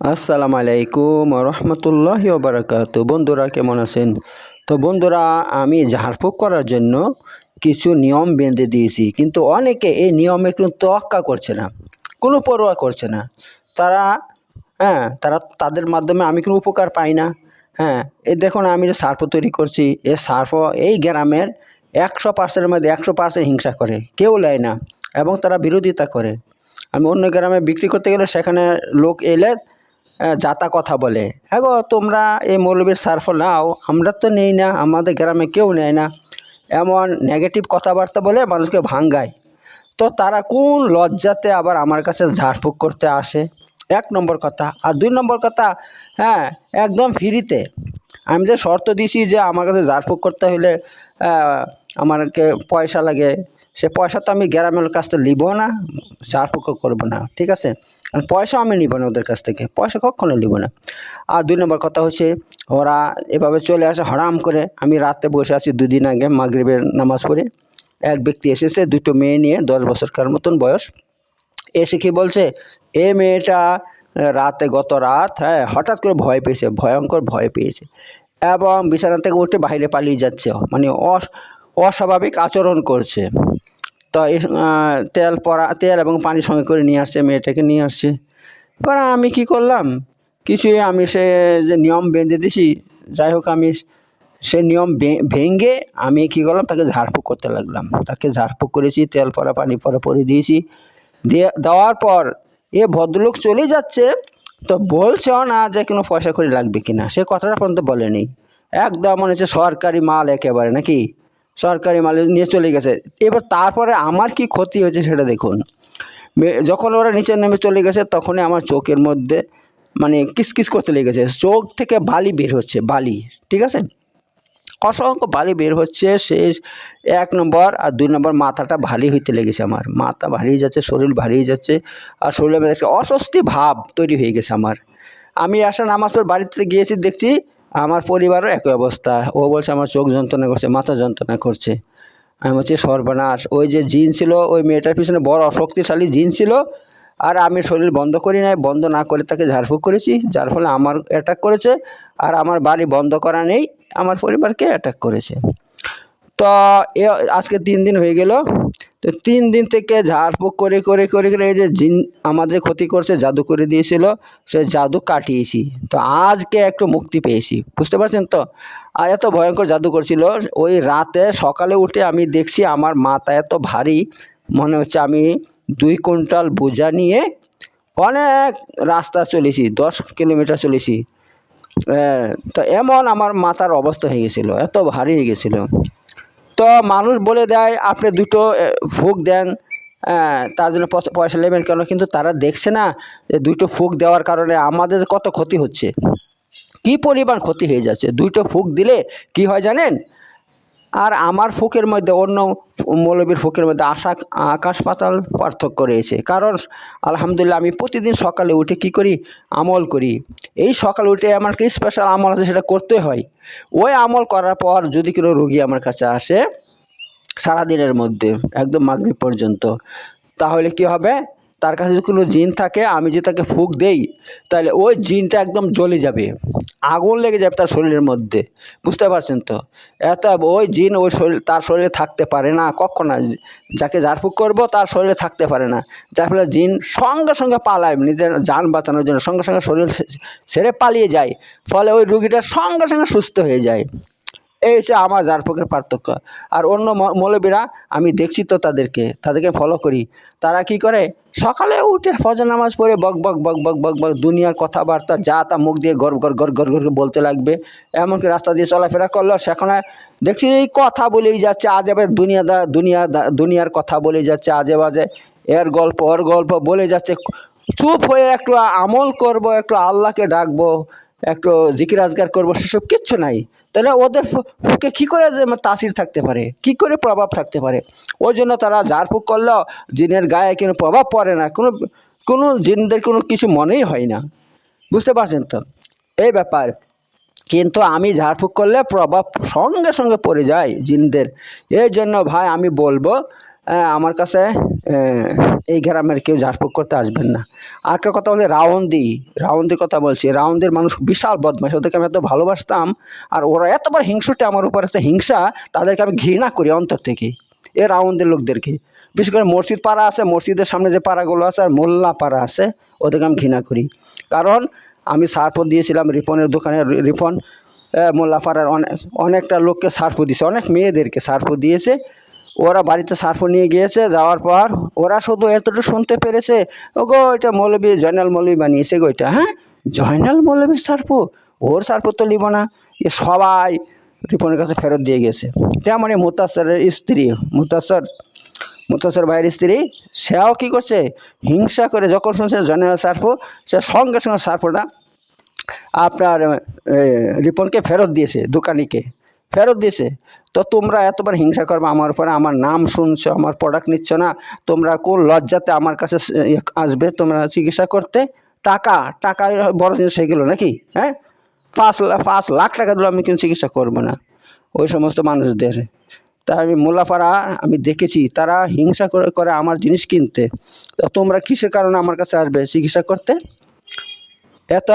আসসালামু আলাইকুম রহমতুল্লাহ বারাকাত বন্ধুরা, কেমন আছেন? তো বন্ধুরা, আমি ঝাড়ফুঁক করার জন্য কিছু নিয়ম বেঁধে দিয়েছি, কিন্তু অনেকে এই নিয়মে কিন্তু তোয়াক্কা করছে না, কোনো পরোয়া করছে না। তারা হ্যাঁ তারা তাদের মাধ্যমে আমি কোনো উপকার পাই না হ্যাঁ। এই দেখুন, আমি যে সার্ফ তৈরি করছি এ সার্ফ, এই গ্রামের একশো পার্সেন্টের মধ্যে একশো পার্সেন্ট হিংসা করে, কেউ নেয় না, এবং তারা বিরোধিতা করে। আমি অন্য গ্রামে বিক্রি করতে গেলে সেখানে লোক এলে যাতা কথা বলে। হ্যাঁ গো, তোমরা এই মৌলবীর সার্ফ নাও, আমরা তো নেই না, আমাদের গ্রামে কেউ নেয় না। এমন নেগেটিভ কথাবার্তা বলে মানুষকে ভাঙ্গায়। তো তারা কোন লজ্জাতে আবার আমার কাছে ঝাড়ফুঁক করতে আসে? এক নম্বর কথা। আর দুই নম্বর কথা হ্যাঁ একদম ফ্রিতে। আমি যে শর্ত দিয়েছি যে আমার কাছে ঝাড়ফুঁক করতে হলে আমাকে পয়সা লাগে, সে পয়সা তো আমি গ্রামের কাছ থেকে নিবো না, ঝাড়ফুঁকও করব না, ঠিক আছে? পয়সা আমি নিব না ওদের কাছ থেকে, পয়সা কখনো নিব না। আর দুই নম্বর কথা হচ্ছে, ওরা এভাবে চলে আসে হরাম করে। আমি রাতে বসে আছি দুদিন আগে মাগরিবের নামাজ পড়ে। এক ব্যক্তি এসেছে, দুটো মেয়ে নিয়ে, দশ বছরকার মতন বয়স। এসে কি বলছে, এ মেয়েটা রাতে গত রাত হ্যাঁ হঠাৎ করে ভয় পেয়েছে, ভয়ঙ্কর ভয় পেয়েছে। এবং বিছানা থেকে উঠে বাইরে পালিয়ে যাচ্ছে। মানে অস- অস্বাভাবিক আচরণ করছে। তো তেল পরা, তেল এবং পানি সঙ্গে করে নিয়ে আসছে, মেয়েটাকে নিয়ে আসছে। এবার আমি কি করলাম? কিছুই আমি সে যে নিয়ম বেঁধে দিছি, যাই হোক আমি সে নিয়ম ভেঙে আমি কি করলাম? তাকে ঝাড়ফুঁক করতে লাগলাম। তাকে ঝাড়ফুঁক করেছি, তেল পরা, পানি পরা পরে দিয়েছি। দিয়ে, দেওয়ার পর এ ভদ্রলোক চলে যাচ্ছে, তো বলছেও না যে কোনো পয়সা করে লাগবে কিনা। সে কথাটা পর্যন্ত বলেনি। একদম মনে হচ্ছে সরকারি মাল একেবারে নাকি? সরকারি মাল নিয়ে চলে গেছে। এবার তারপরে আমার কি ক্ষতি হয়েছে সেটা দেখুন। যখন ওরা নিচে নেমে চলে গেছে, তখনই আমার চোখের মধ্যে মানে কিসকিস করতে লেগেছে চোখ থেকে বালি বের হচ্ছে, বালি, ঠিক আছে? অসংখ্য বালি বের হচ্ছে শেষ এক নম্বর আর দুই নম্বর মাথাটা ভারী হইতে লেগেছে আমার। মাথা ভারী যাচ্ছে, শরীর ভারী যাচ্ছে, আর একটা অস্বস্তি ভাব তৈরি হয়ে গেছে আমার। আমি আসা নামাজ পর বাড়িতে গিয়েছি, দেখছি আমার পরিবারও একই অবস্থা। ও বলছে, আমার চোখ যন্ত্রণা করছে, মাথা যন্ত্রণা করছে। আমি বলছি, সর্বনাশ। ওই যে জিন ছিল, ওই মেয়েটার পিছনে বড় অশক্তিশালী জিন ছিল, আর আমি শরীর বন্ধ করি নাই, বন্ধ না করে তাকে ঝাড়ফুঁক করেছি, যার ফলে আমার অ্যাটাক করেছে, আর আমার বাড়ি বন্ধ করা নেই, আমার পরিবারকে অ্যাটাক করেছে। তো এ আজকে তিন দিন হয়ে গেল। তো তিন দিন থেকে ঝাড়ফুঁক করে করে করে করে এই যে জিন আমাদের ক্ষতি করছে জাদু করে দিয়েছিল, সে জাদু কাটিয়েছি। তো আজকে একটু মুক্তি পেয়েছি, বুঝতে পারছেন তো? আর এত ভয়ঙ্কর জাদু করছিল, ওই রাতে সকালে উঠে আমি দেখছি আমার মাথা এত ভারী, মনে হচ্ছে আমি দুই কুইন্টাল বোঝা নিয়ে অনেক রাস্তা চলেছি, দশ কিলোমিটার চলেছি। তো এমন আমার মাথার অবস্থা হয়ে গেছিল, এত ভারী হয়ে গেছিল। তো মানুষ বলে দেয়, আপনি দুটো ফুক দেন। তার জন্য পয়সা নেবেন কেন? কিন্তু তারা দেখছে না যে দুটো ফুক দেওয়ার কারণে আমাদের কত ক্ষতি হচ্ছে। কি পরিমাণ ক্ষতি হয়ে যাচ্ছে? দুটো ফুক দিলে কি হয় জানেন? আর আমার ফুকের মধ্যে অন্য মৌলবীর ফুকের মধ্যে আশা, আকাশ পাতাল পার্থক্য রয়েছে। কারণ আলহামদুলিল্লাহ আমি প্রতিদিন সকালে উঠে কি করি? আমল করি। এই সকালে উঠে আমার কি স্পেশাল আমল আছে, সেটা করতে হয়। ওই আমল করার পর যদি কোনো রোগী আমার কাছে আসে সারাদিনের মধ্যে, একদম মাগরিব পর্যন্ত, তাহলে কি হবে? তার কাছে যদি কোনো জিন থাকে, আমি যদি তাকে ফুক দেই, তাহলে ওই জিনটা একদম জ্বলে যাবে। আগুন লেগে যাবে তার শরীরের মধ্যে। বুঝতে পারছেন তো? এত ওই জিন ওই শরীর, তার শরীরে থাকতে পারে না, কখন। না যাকে ঝাড়ফুঁক করব, তার শরীরে থাকতে পারে না। যার ফলে জিন সঙ্গে সঙ্গে পালায়, নিজের যান বাঁচানোর জন্য। সঙ্গে সঙ্গে শরীর ছেড়ে পালিয়ে যায়। ফলে ওই রুগীটা সঙ্গে সঙ্গে সুস্থ হয়ে যায়। এই হচ্ছে আমার ঝাড়ফুঁকের পার্থক্য। আর অন্য মৌলবীরা, আমি দেখছি তো তাদেরকে তাদেরকে ফলো করি। তারা কি করে? সকালে উঠে ফজর নামাজ পড়ে বক বক বক বক বক বক দুনিয়ার কথাবার্তা, যা তা মুখ দিয়ে গর গর গর গর গর বলতে লাগবে। এমনকি রাস্তা দিয়ে চলাফেরা করল, সেখানে দেখছি এই কথা বলেই যাচ্ছে আজে বাজে দুনিয়াদা দুনিয়া দুনিয়ার কথা বলেই যাচ্ছে আজে বাজে এর গল্প, ওর গল্প বলে যাচ্ছে। চুপ হয়ে একটু আমল করব, একটু আল্লাহকে ডাকবো। একটু জিকির আজগার করব, সেসব কিচ্ছু নাই। তাহলে ওদের ফুকে কী করে তাসির থাকতে পারে? কি করে প্রভাব থাকতে পারে? ওই জন্য তারা ঝাড়ফুঁক করলেও জিনের গায়ে কোনো প্রভাব পড়ে না। কোনো কোনো জিনদের কোনো কিছু মনেই হয় না। বুঝতে পারছেন তো? এই ব্যাপার। কিন্তু আমি ঝাড়ফুঁক করলে প্রভাব সঙ্গে সঙ্গে পড়ে যায় জিনদের। এই জন্য ভাই আমি বলব আমার কাছে এই গ্রামের কেউ ঝাড়ফুঁক করতে আসবেন না। আর একটা কথা বলি রাউন্দি রাউন্দির কথা বলছি রাউন্দের মানুষ বিশাল বদমাশ ওদেরকে আমি এত ভালোবাসতাম, আর ওরা এতবার হিংসুটে আমার উপর আছে হিংসা, তাদেরকে আমি ঘৃণা করি অন্তর থেকে, এ রাউন্দের লোকদেরকে। বিশেষ করে মসজিদ পাড়া আছে, মসজিদের সামনে যে পাড়াগুলো আছে আর মোল্লা পাড়া আছে, ওদেরকে আমি ঘৃণা করি। কারণ আমি সার্ফও দিয়েছিলাম রিপনের দোকানে, রিপন মোল্লাপাড়ার অনেক অনেকটা লোককে সার্ফও দিয়েছে, অনেক মেয়েদেরকে সার্ফও দিয়েছে ওরা বাড়িতে সার্ফ নিয়ে গিয়েছে, যাওয়ার পর ওরা শুধু এতটুকু শুনতে পেরেছে ও গো এটা মৌলবী জয়নাল মৌলবী বানিয়েছে গো এটা হ্যাঁ? জয়নাল মৌলবীর সার্ফ ওর সার্ফ তো নিব না, এ সবাই রিপনের কাছে ফেরত দিয়ে গেছে। তেমনই মুতাসরের স্ত্রী মুতাসর মুতাসর ভাইয়ের স্ত্রী, সেও কী করছে? হিংসা করে যখন শুনছে জয়নাল সার্ফ সে সঙ্গে সঙ্গে সার্ফটা আপনার রিপনকে ফেরত দিয়েছে দোকানিকে। ফেরত দিছে। তো তোমরা এতবার হিংসা করবে আমার উপরে, আমার নাম শুনছো, আমার প্রোডাক্ট নিচ্ছ না, তোমরা কোন লজ্জাতে আমার কাছে আসবে তোমরা চিকিৎসা করতে? টাকা টাকা বড় জিনিস হয়ে গেলো নাকি? হ্যাঁ? পাঁচ পাঁচ লাখ টাকা দিলে আমি কিন্তু চিকিৎসা করব না। ওই সমস্ত মানুষদের। তা আমি মোল্লাপাড়া, আমি দেখেছি, তারা হিংসা করে করে আমার জিনিস কিনতে। তো তোমরা কিসের কারণে আমার কাছে আসবে চিকিৎসা করতে? এত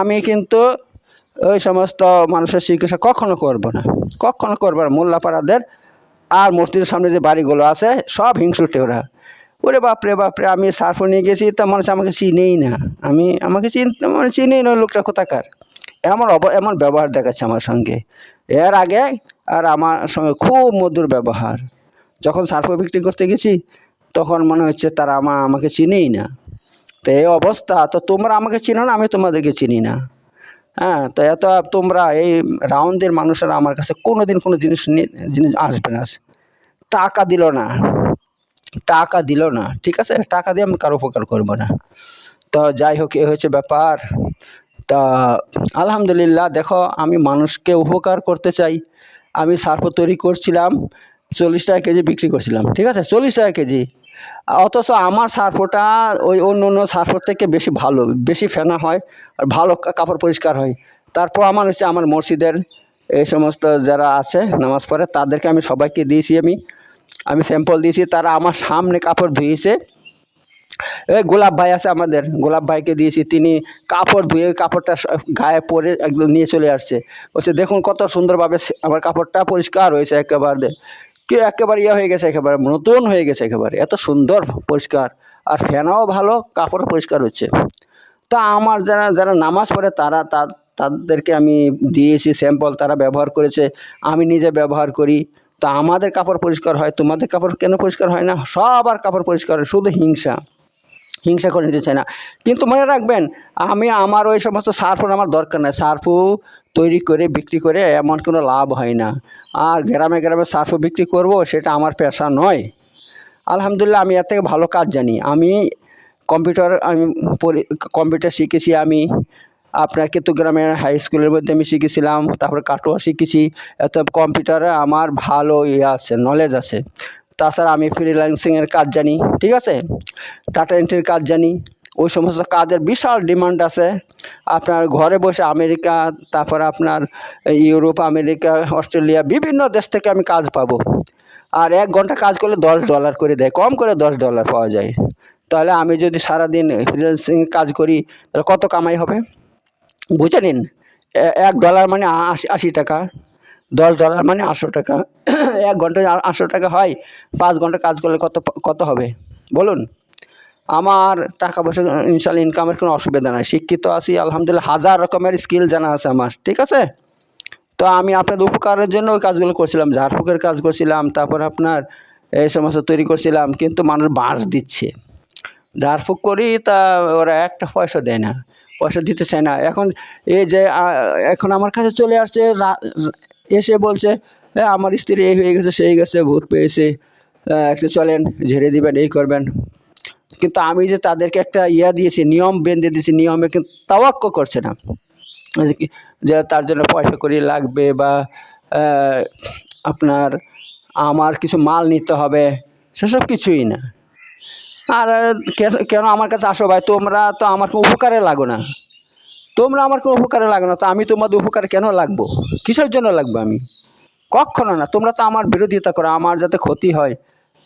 আমি কিন্তু ওই সমস্ত মানুষের চিকিৎসা কখনো করব না। কখনো করব না। মোল্লাপাড়াদের আর মসজিদের সামনে যে বাড়িগুলো আছে, সব হিংসুটে ওরা। ওরে বাপরে বাপরে, আমি সার্ফ নিয়ে গেছি, তা মনে হচ্ছে আমাকে চিনেই না। আমি, আমাকে চিনতে মানে চিনেই না লোকটা কোথাকার। এমন অব, এমন ব্যবহার দেখাচ্ছে আমার সঙ্গে। এর আগে আর আমার সঙ্গে খুব মধুর ব্যবহার। যখন সার্ফ বিক্রি করতে গেছি, তখন মনে হচ্ছে তারা আমা, আমাকে চিনেই না। তো এই অবস্থা, তো তোমরা আমাকে চিনো না, আমি তোমাদেরকে চিনি না। হ্যাঁ তো এত তোমরা এই রাউন্ডের মানুষেরা আমার কাছে কোনো দিন কোনো জিনিস জিনিস আসবে না। টাকা দিল না। টাকা দিল না, ঠিক আছে? টাকা দিয়ে আমি কারও উপকার করব না। তো যাই হোক, এ হয়েছে ব্যাপার। তা আলহামদুলিল্লাহ, দেখো, আমি মানুষকে উপকার করতে চাই। আমি সার্ফ তৈরি করছিলাম, চল্লিশ টাকা কেজি বিক্রি করছিলাম, ঠিক আছে? চল্লিশ টাকা কেজি। অথচ আমার সার্ফটা ওই অন্য অন্য সার্ফর থেকে বেশি ভালো, বেশি ফেনা হয় আর ভালো কাপড় পরিষ্কার হয়। তারপর আমার হচ্ছে আমার মসজিদের এই সমস্ত যারা আছে নামাজ পড়ে, তাদেরকে আমি সবাইকে দিয়েছি আমি। আমি স্যাম্পল দিয়েছি, তারা আমার সামনে কাপড় ধুয়েছে এই গোলাপ ভাই আছে আমাদের, গোলাপ ভাইকে দিয়েছি। তিনি কাপড় ধুয়ে কাপড়টা গায়ে পরে একদম নিয়ে চলে আসছে। বলছে, দেখুন কত সুন্দরভাবে আমার কাপড়টা পরিষ্কার হয়েছে একেবারে। কি একেবারে ইয়ে হয়ে গেছে একেবারে, নতুন হয়ে গেছে একেবারে। এত সুন্দর পরিষ্কার। আর ফ্যানাও ভালো কাপড় পরিষ্কার হচ্ছে। তা আমার যারা যারা নামাজ পড়ে তারা তাদেরকে আমি দিয়েছি স্যাম্পল তারা ব্যবহার করেছে, আমি নিজে ব্যবহার করি। তা আমাদের কাপড় পরিষ্কার হয়, তোমাদের কাপড় কেন পরিষ্কার হয় না? সবার কাপড় পরিষ্কার হয়, শুধু হিংসা। হিংসা করে নিতে চায় না। কিন্তু মনে রাখবেন, আমি আমার ওই সমস্ত সার্ফ আমার দরকার নাই। সার্ফু তৈরি করে, বিক্রি করে এমন কোনো লাভ হয় না। আর গ্রামে গ্রামে সার্ফ বিক্রি করব, সেটা আমার পেশা নয়। আলহামদুলিল্লাহ, আমি এর থেকে ভালো কাজ জানি। আমি কম্পিউটার আমি কম্পিউটার শিখেছি আমি। আপনার কেতুগ্রামের হাই স্কুলের মধ্যে আমি শিখেছিলাম, তারপরে কাটোয়া শিখেছি। এত কম্পিউটারে আমার ভালো ইয়ে আছে নলেজ আছে। তাছাড়া আমি ফ্রিল্যান্সিংয়ের কাজ জানি, ঠিক আছে? টাটা এন্ট্রির কাজ জানি, ওই সমস্ত কাজের বিশাল ডিমান্ড আছে। আপনার ঘরে বসে আমেরিকা, তারপর আপনার ইউরোপ, আমেরিকা, অস্ট্রেলিয়া, বিভিন্ন দেশ থেকে আমি কাজ পাবো। আর এক ঘণ্টা কাজ করলে দশ ডলার করে দেয়, কম করে দশ ডলার পাওয়া যায়। তাহলে আমি যদি সারাদিন ফ্রিল্যান্সিং কাজ করি, তাহলে কত কামাই হবে? বুঝে নিন এক ডলার মানে আশি আশি টাকা। দশ ডলার মানে আটশো টাকা। এক ঘন্টায় আটশো টাকা হয়, পাঁচ ঘণ্টা কাজ করলে কত কত হবে? বলুন। আমার টাকা পয়সা ইনশাল্লাহ ইনকামের কোনো অসুবিধা নাই। শিক্ষিত আছি, আলহামদুলিল্লাহ, হাজার রকমের স্কিল জানা আছে আমার, ঠিক আছে? তো আমি আপনাদের উপকারের জন্য ওই কাজগুলো করছিলাম, ঝাড়ফুঁকের কাজ করছিলাম, তারপর আপনার এই সমস্ত তৈরি করছিলাম, কিন্তু মানুষ বাঁশ দিচ্ছে। ঝাড়ফুঁক করি তা ওরা একটা পয়সা দেয় না, পয়সা দিতে চায় না। এখন এই যে এখন আমার কাছে চলে আসছে এসে বলছে "এ, আমার স্ত্রী এই হয়ে গেছে সেই গেছে ভূত পেয়েছে। একটু চলেন ঝেড়ে দিবেন এই করবেন। কিন্তু আমি যে তাদেরকে একটা ইয়া দিয়েছি নিয়ম বেঁধে দিয়েছি নিয়মে কিন্তু তাওয়াক্ক করছে না। যে তার জন্য পয়সা করি লাগবে বা আপনার আমার কিছু মাল নিতে হবে সেসব কিছুই না। আর কেন আমার কাছে আসো ভাই তোমরা তো আমার উপকারে লাগো না। তোমরা আমার কোনো উপকারে লাগো না তো আমি তোমাদের উপকারে কেন লাগবো? কিসের জন্য লাগবো আমি? কখনো না তোমরা তো আমার বিরোধিতা করো আমার যাতে ক্ষতি হয়।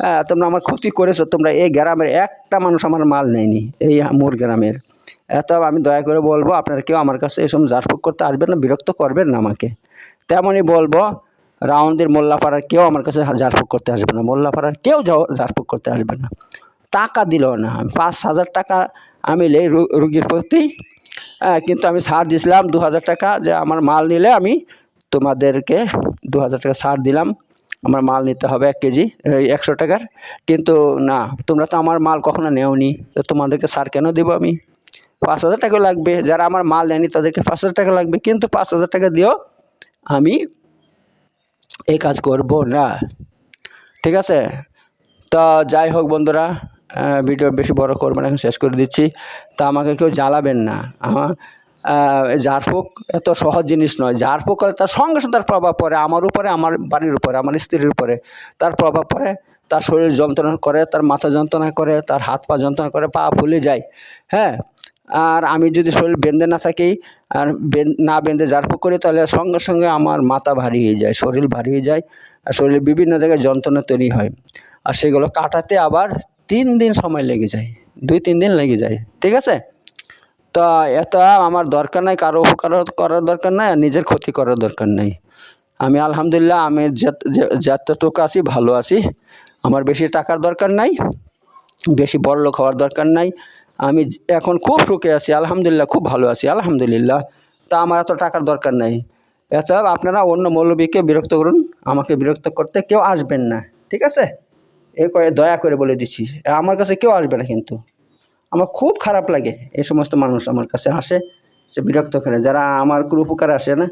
হ্যাঁ তোমরা আমার ক্ষতি করেছ তোমরা এই গ্রামের একটা মানুষ আমার মাল নেয়নি এই মোর গ্রামের। এত আমি দয়া করে বলব আপনারা কেউ আমার কাছে এসব জারফুক করতে আসবেন না বিরক্ত করবেন না আমাকে। তেমনই বলব রাউন্ডের মোল্লাপাড়ার কেউ আমার কাছে জারফুক করতে আসবে না মোল্লাপাড়ার কেউ জারফুক করতে আসবে না। টাকা দিল না পাঁচ হাজার টাকা আমি রুগীর প্রতি হ্যাঁ, কিন্তু আমি ছাড় দিয়েছিলাম দু হাজার টাকা যে আমার মাল নিলে আমি তোমাদেরকে দু হাজার টাকা ছাড় দিলাম। আমার মাল নিতে হবে এক কেজি একশো টাকার। কিন্তু না, তোমরা তো আমার মাল কখনো নেওনি, তো তোমাদেরকে সার কেন দেবো আমি? পাঁচ হাজার টাকা লাগবে, যারা আমার মাল নেয়নি তাদেরকে পাঁচ হাজার টাকা লাগবে, কিন্তু পাঁচ হাজার টাকা দিও আমি এই কাজ করব না। ঠিক আছে? তা যাই হোক বন্ধুরা ভিডিও বেশি বড় করবেন এখন শেষ করে দিচ্ছি। তা আমাকে কেউ জ্বালাবেন না। আমার ঝাড়ফুঁক এত সহজ জিনিস নয়। ঝাড়ফুঁক করে তার সঙ্গে সঙ্গে তার প্রভাব পড়ে আমার উপরে, আমার বাড়ির উপরে, আমার স্ত্রীর উপরে। তার প্রভাব পড়ে, তার শরীর যন্ত্রণা করে, তার মাথা যন্ত্রণা করে, তার হাত পা যন্ত্রণা করে, পা ফুলে যায়। হ্যাঁ? আর আমি যদি শরীর বেঁধে না থাকি, আর না বেঁধে ঝাড়ফুঁক করি, তাহলে সঙ্গে সঙ্গে আমার মাথা ভারী হয়ে যায়, শরীর ভারী হয়ে যায়, আর শরীরে বিভিন্ন জায়গায় যন্ত্রণা তৈরি হয়। আর সেগুলো কাটাতে আবার তিন দিন সময় লেগে যায়, দুই তিন দিন লেগে যায়, ঠিক আছে? তো এত আমার দরকার নাই, কারও উপকার করার দরকার নাই, আর নিজের ক্ষতি করার দরকার নাই। আমি আলহামদুলিল্লাহ, আমি যত- যতটুকু আছি ভালো আছি। আমার বেশি টাকার দরকার নাই, বেশি বড় লোক হওয়ার দরকার নাই। আমি এখন খুব সুখে আছি, আলহামদুলিল্লাহ, খুব ভালো আছি, আলহামদুলিল্লাহ। তা আমার এত টাকার দরকার নাই। এত আপনারা অন্য মৌলবীকে বিরক্ত করুন, আমাকে বিরক্ত করতে কেউ আসবেন না, ঠিক আছে? এ করে দয়া করে বলে দিচ্ছি। আমার কাছে কেউ আসবে না কিন্তু। আমার খুব খারাপ লাগে এই সমস্ত মানুষ আমার কাছে আসে, সে বিরক্ত করে। যারা আমার কোনো উপকার আসে না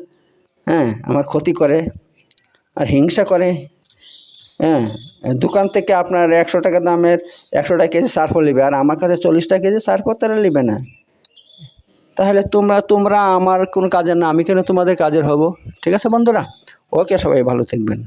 হ্যাঁ আমার ক্ষতি করে আর হিংসা করে হ্যাঁ দোকান থেকে আপনার একশো টাকা দামের একশো টাকা কেজি সার্ফও নেবে আর আমার কাছে চল্লিশ টাকা কেজি সার্ফও তারা নেবে না। তাহলে তোমরা তোমরা আমার কোনো কাজের না, আমি কেন তোমাদের কাজের হব? ঠিক আছে বন্ধুরা? ওকে সবাই ভালো থাকবেন।